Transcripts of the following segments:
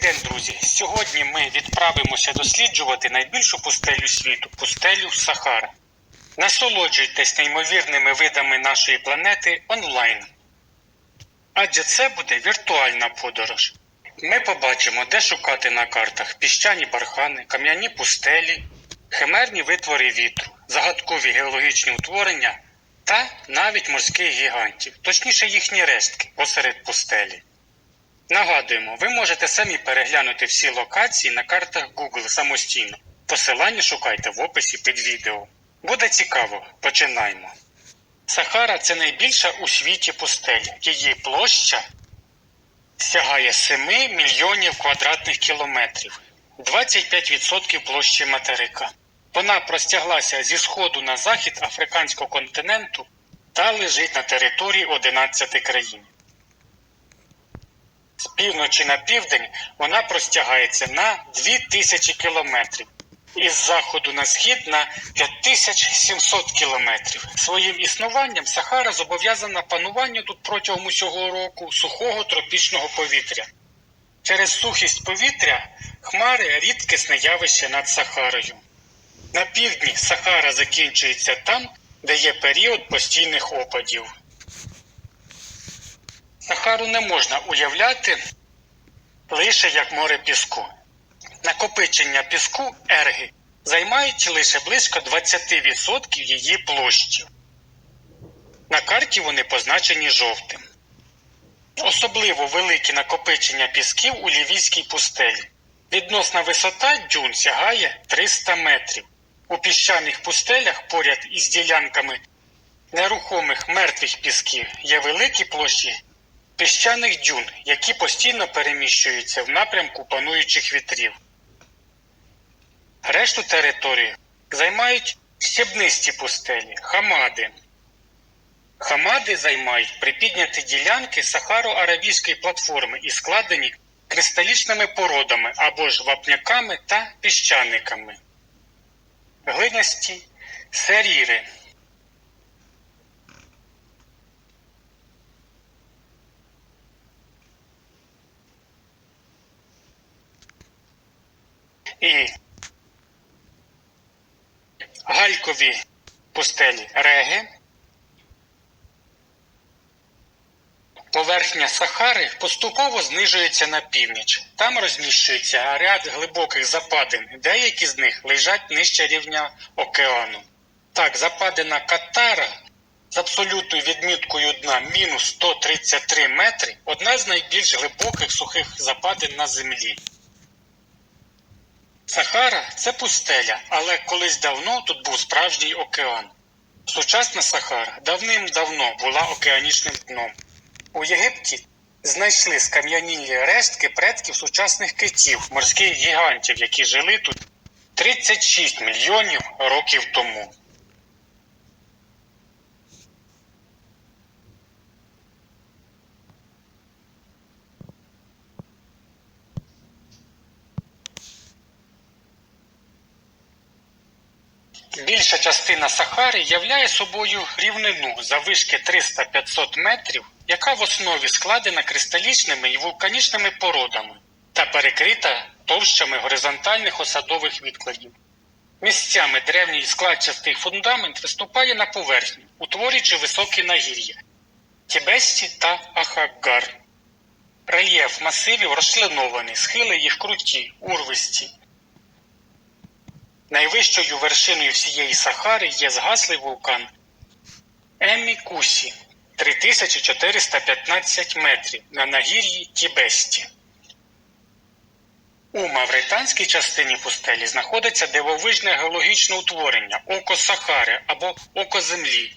день, друзі! Сьогодні ми відправимося досліджувати найбільшу пустелю світу пустелю Сахара. Насолоджуйтесь неймовірними видами нашої планети онлайн. Адже це буде віртуальна подорож. Ми побачимо, де шукати на картах піщані бархани, кам'яні пустелі, химерні витвори вітру, загадкові геологічні утворення та навіть морських гігантів, точніше їхні рештки посеред пустелі. Нагадуємо, ви можете самі переглянути всі локації на картах Google самостійно. Посилання шукайте в описі під відео. Буде цікаво, починаємо. Сахара це найбільша у світі пустеля. Її площа сягає 7 мільйонів квадратних кілометрів, 25% площі материка. Вона простяглася зі сходу на захід африканського континенту та лежить на території 11 країн. Півночі на південь вона простягається на 2000 кілометрів, із заходу на схід на 5700 кілометрів. Своїм існуванням Сахара зобов'язана пануванню тут протягом усього року сухого тропічного повітря. Через сухість повітря хмари рідкісне явище над Сахарою. На півдні Сахара закінчується там, де є період постійних опадів. Сахару не можна уявляти лише як море піску. Накопичення піску ерги займають лише близько 20% її площі. На карті вони позначені жовтим. Особливо великі накопичення пісків у Лівійській пустелі. Відносна висота дюн сягає 300 метрів. У піщаних пустелях поряд із ділянками нерухомих мертвих пісків є великі площі піщаних дюн, які постійно переміщуються в напрямку пануючих вітрів. Решту території займають щебнисті пустелі, хамади. Хамади займають припідняті ділянки сахаро-аравійської платформи і складені кристалічними породами або ж вапняками та піщаниками. Глинясті серіри. І галькові пустелі реги. Поверхня Сахари поступово знижується на північ. Там розміщується ряд глибоких западин, деякі з них лежать нижче рівня океану. Так, западина Катара з абсолютною відміткою дна мінус 133 метри одна з найбільш глибоких сухих западин на землі. Сахара це пустеля, але колись давно тут був справжній океан. Сучасна Сахара давним-давно була океанічним дном. У Єгипті знайшли скам'янілі рештки предків сучасних китів, морських гігантів, які жили тут 36 мільйонів років тому. Більша частина Сахари являє собою рівнину заввишки 300-500 метрів, яка в основі складена кристалічними і вулканічними породами та перекрита товщами горизонтальних осадових відкладів. Місцями древній складчастий фундамент виступає на поверхню, утворюючи високі нагір'я Тібесті та Ахаггар. Рельєф масивів розчленований, схили їх круті, урвисті. Найвищою вершиною всієї Сахари є згаслий вулкан Емікусі 3415 метрів на нагір'ї Тібесті. У мавританській частині пустелі знаходиться дивовижне геологічне утворення Око Сахари або Око Землі.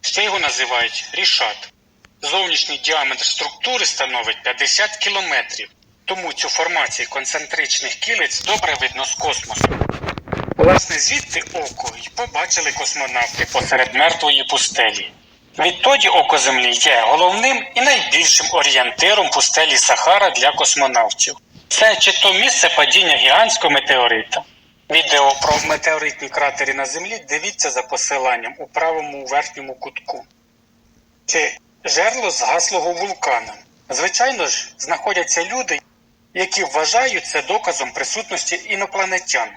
Ще його називають Рішат. Зовнішній діаметр структури становить 50 кілометрів, тому цю формацію концентричних кілиць добре видно з космосу. Власне, звідти око й побачили космонавти посеред мертвої пустелі. Відтоді око Землі є головним і найбільшим орієнтиром пустелі Сахара для космонавтів. Це чи то місце падіння гігантського метеорита. Відео про метеоритні кратери на Землі дивіться за посиланням у правому верхньому кутку. Чи жерло згаслого вулкана. Звичайно ж, знаходяться люди, які вважають це доказом присутності інопланетян.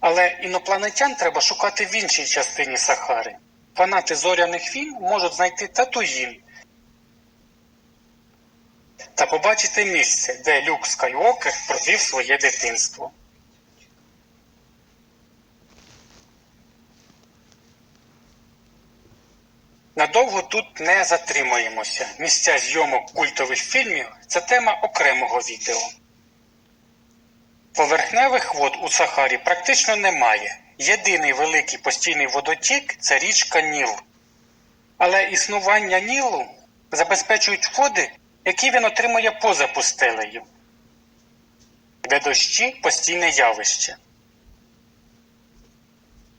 Але інопланетян треба шукати в іншій частині Сахари. Фанати зоряних війн можуть знайти Татуїн та побачити місце, де Люк Скайуокер провів своє дитинство. Надовго тут не затримаємося. Місця зйомок культових фільмів це тема окремого відео. Поверхневих вод у Сахарі практично немає. Єдиний великий постійний водотік це річка Ніл. Але існування Нілу забезпечують води, які він отримує поза пустелею, де дощі постійне явище.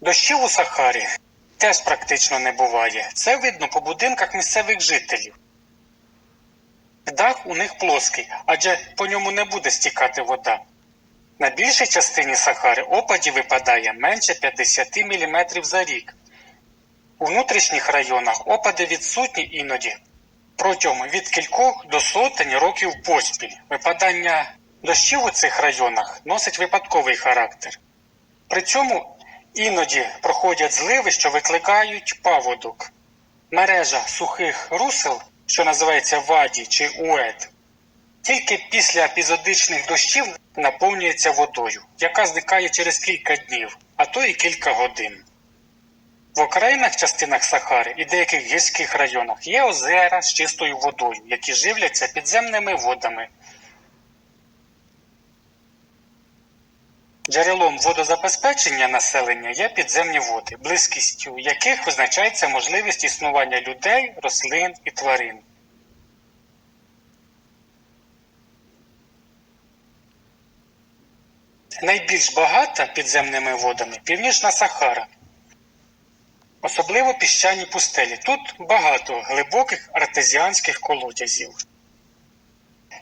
Дощів у Сахарі теж практично не буває. Це видно по будинках місцевих жителів. Дах у них плоский, адже по ньому не буде стікати вода. На більшій частині Сахари опадів випадає менше 50 мм за рік. У внутрішніх районах опади відсутні іноді протягом від кількох до сотень років поспіль. Випадання дощів у цих районах носить випадковий характер. При цьому іноді проходять зливи, що викликають паводок. Мережа сухих русел, що називається ваді чи ует, тільки після епізодичних дощів наповнюється водою, яка зникає через кілька днів, а то і кілька годин. В окраїнних частинах Сахари і деяких гірських районах є озера з чистою водою, які живляться підземними водами. Джерелом водозабезпечення населення є підземні води, близькістю яких визначається можливість існування людей, рослин і тварин. Найбільш багата підземними водами північна Сахара. Особливо піщані пустелі. Тут багато глибоких артезіанських колодязів.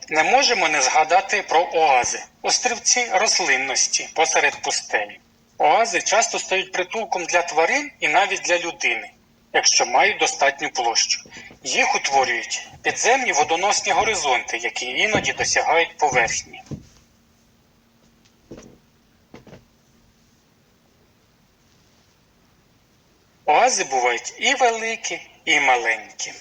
Не можемо не згадати про оази, острівці рослинності посеред пустелі. Оази часто стають притулком для тварин і навіть для людини, якщо мають достатню площу. Їх утворюють підземні водоносні горизонти, які іноді досягають поверхні. Оази бувають і великі, і маленькі.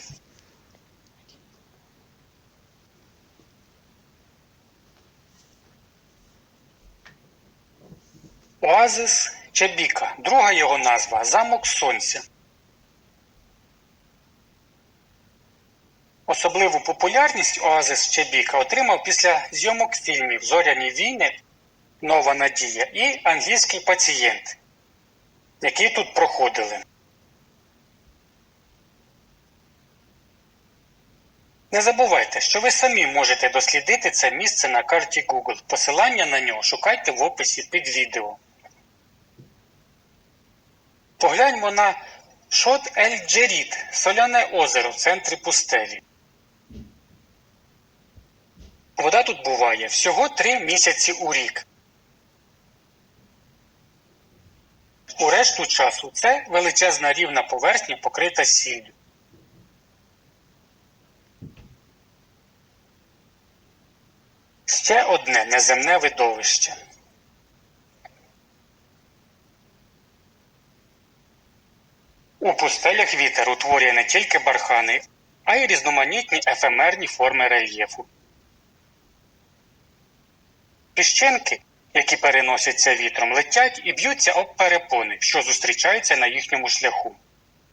Оазис Чебіка. Друга його назва Замок Сонця. Особливу популярність Оазис Чебіка отримав після зйомок фільмів Зоряні війни, Нова Надія і Англійський пацієнт, які тут проходили. Не забувайте, що ви самі можете дослідити це місце на карті Google. Посилання на нього шукайте в описі під відео. Погляньмо на Шот Ель Джерід, соляне озеро в центрі пустелі. Вода тут буває всього три місяці у рік. У решту часу це величезна рівна поверхня покрита сіллю. Ще одне неземне видовище. У пустелях вітер утворює не тільки бархани, а й різноманітні ефемерні форми рельєфу. Піщинки, які переносяться вітром, летять і б'ються об перепони, що зустрічаються на їхньому шляху,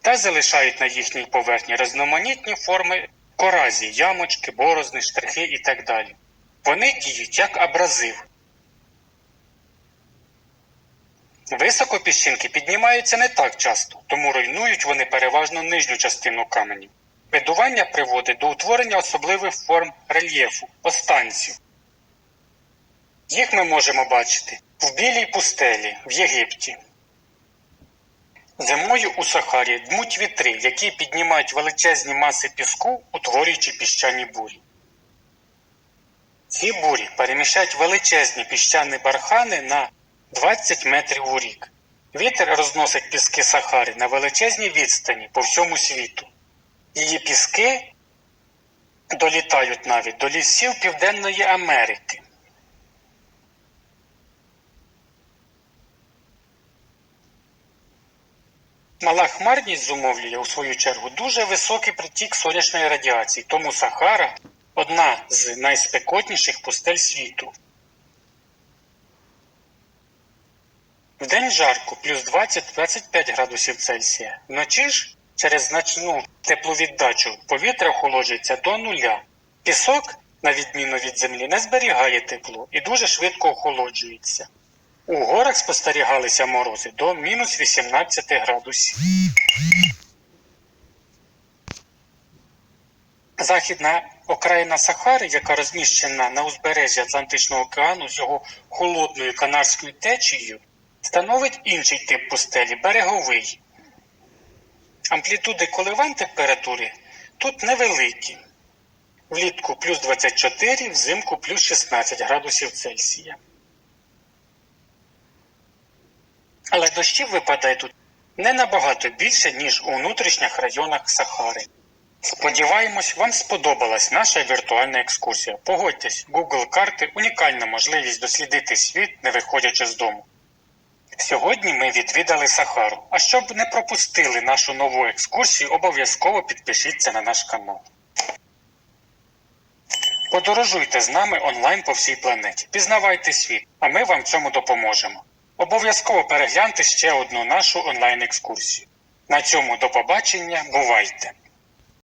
та залишають на їхній поверхні різноманітні форми коразі, ямочки, борозни, штрихи і так далі. Вони діють як абразив. Високо піщинки піднімаються не так часто, тому руйнують вони переважно нижню частину каменів. Видування приводить до утворення особливих форм рельєфу останців. Їх ми можемо бачити в білій пустелі в Єгипті. Зимою у Сахарі дмуть вітри, які піднімають величезні маси піску, утворюючи піщані бурі. Ці бурі переміщають величезні піщані бархани на 20 метрів у рік. Вітер розносить піски Сахари на величезній відстані по всьому світу. Її піски долітають навіть до лісів Південної Америки. Мала хмарність зумовлює, у свою чергу, дуже високий притік сонячної радіації, тому Сахара одна з найспекотніших пустель світу. Вдень жарко, плюс 20-25 градусів Цельсія. Вночі ж через значну тепловіддачу повітря охолоджується до нуля. Пісок, на відміну від землі, не зберігає тепло і дуже швидко охолоджується. У горах спостерігалися морози до мінус 18 градусів. Західна окраїна Сахари, яка розміщена на узбережжі Атлантичного океану з його холодною канарською течією, становить інший тип пустелі береговий. Амплітуди коливань температури тут невеликі. Влітку плюс 24, взимку плюс 16 градусів Цельсія. Але дощів випадає тут не набагато більше, ніж у внутрішніх районах Сахари. Сподіваємось, вам сподобалась наша віртуальна екскурсія. Погодьтесь, Google карти унікальна можливість дослідити світ, не виходячи з дому. Сьогодні ми відвідали Сахару. А щоб не пропустили нашу нову екскурсію, обов'язково підпишіться на наш канал. Подорожуйте з нами онлайн по всій планеті. Пізнавайте світ, а ми вам цьому допоможемо. Обов'язково перегляньте ще одну нашу онлайн екскурсію. На цьому до побачення, бувайте!